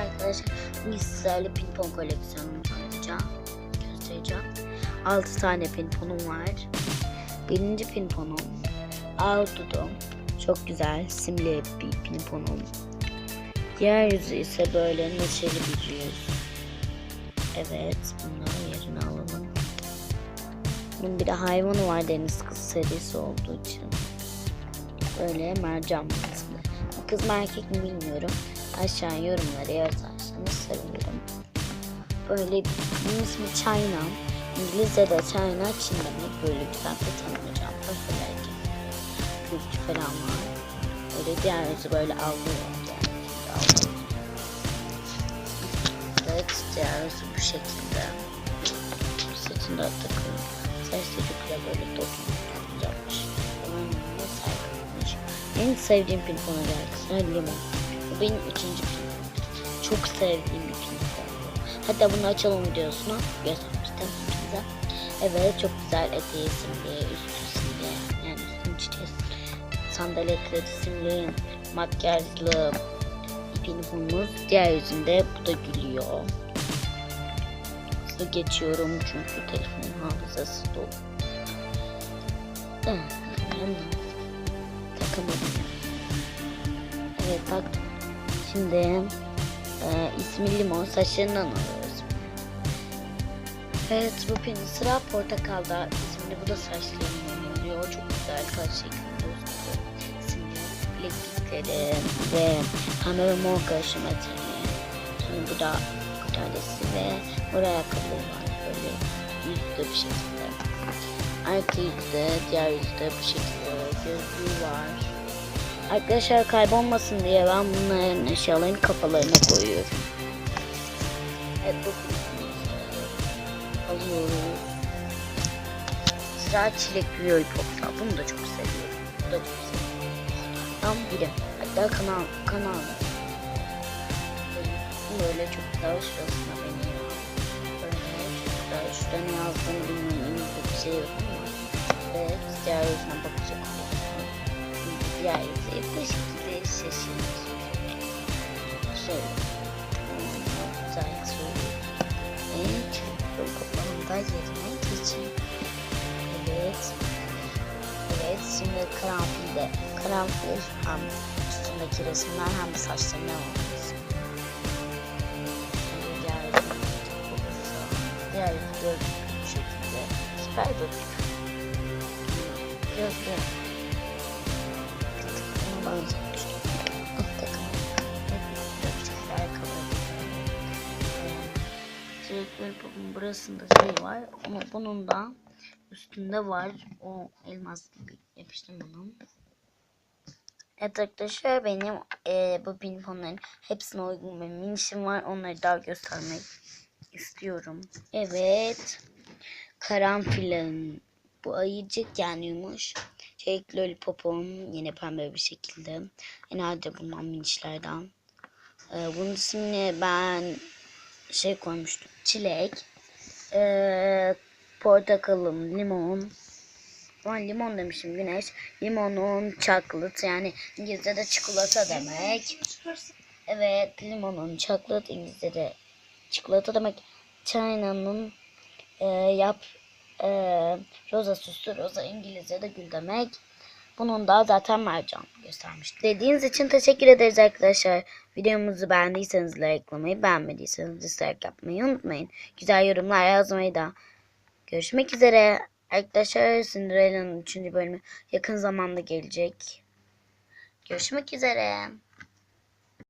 arkadaşlar. Bugün sizlerle pimpon koleksiyonumu tanıtacağım. Göstereceğim. 6 tane pinponum var. Birinci pinponum Aldudo. Çok güzel simli bir pinponum. Diğer yüzü ise böyle neşeli bir yüz. Evet bunları yerine alalım. Bunun bir de hayvanı var deniz kız serisi olduğu için. Böyle mercan kısmı. Kız mı erkek mi bilmiyorum. Aşağı yorumlara yazarsanız sevinirim. Böyle ismi China. İngilizce'de China Çin demek. Böyle güzel bir tanımlayacağım. Nasıl belki. Gülçü falan var. Böyle diğer yüzü böyle algılıyor. Evet diğer yüzü bu şekilde. Saçında takım. Saç çocukla böyle dokun yapmış. En sevdiğim pimpona geldi. Limon. Bu benim üçüncü pimpon. Çok sevdiğim bir pimpon. Hatta bunu açalım videosunu göstermiştim size. Evet çok güzel eteği simli, üstü simli. Yani üstün çiçeği sandaletleri simli, makyajlı pinponumuz. Diğer yüzünde bu da gülüyor. Hızlı geçiyorum çünkü telefonun hafızası dolu. Hmm, Takamadım. Evet bak. Şimdi e, ismi limon saçlarından alıyoruz. Evet bu pin sıra portakalda isimli bu da saçlarından oluyor. Çok güzel kaç şeklinde uzun. İsimli bileklikleri ve pembe ve mor karışım eteği. Sonra bu da kutalesi ve mor ayakkabı var. Böyle yüzde bir şekilde. Arka yüzde, diğer yüzde bu şekilde gözlüğü var. Arkadaşlar kaybolmasın diye ben bunların eşyalarını kafalarına koyuyorum. Evet bu alıyoruz. Sıra çilekli lollipoplar. Bunu da çok seviyorum. Bu da çok seviyorum. Tam birim. Hatta kanal, kanal. Böyle çok güzel şurasına beniyor. Böyle çok güzel. Şurada ne bilmiyorum. Bir şey yok ama. Diğer yüzüne bakacak yüzü bu şekilde şaşırmış. Şöyle. Güzel söyleyeyim. Evet, kapağında yerine geçeyim. Evet. Evet, şimdi karanfilde. Karanfil hem üstündeki resimler hem saçlarına olmuş. Diğer gördüğünüz bu şekilde. Süper bir Gözlü. Popun burasında şey var ama bunun da üstünde var. O elmas gibi yapıştım bunu. Evet arkadaşlar benim e, bu pinponların hepsine uygun bir minişim var. Onları daha göstermek istiyorum. Evet. Karanfilin bu ayıcık yani yumuş. Çelik lollipopum yine pembe bir şekilde. Genelde bundan minişlerden. Ee, bunun ismini ben şey koymuştum. Çilek. Ee, portakalım, limon. Ben limon demişim güneş. Limonun chocolate yani İngilizce'de çikolata demek. Evet limonun chocolate İngilizce'de çikolata demek. China'nın e, yap e, roza süslü roza İngilizce'de gül demek. Bunun da zaten mercan göstermiş. Dediğiniz için teşekkür ederiz arkadaşlar. Videomuzu beğendiyseniz likelamayı, beğenmediyseniz dislike yapmayı unutmayın. Güzel yorumlar yazmayı da. Görüşmek üzere. Arkadaşlar Cinderella'nın 3. bölümü yakın zamanda gelecek. Görüşmek üzere.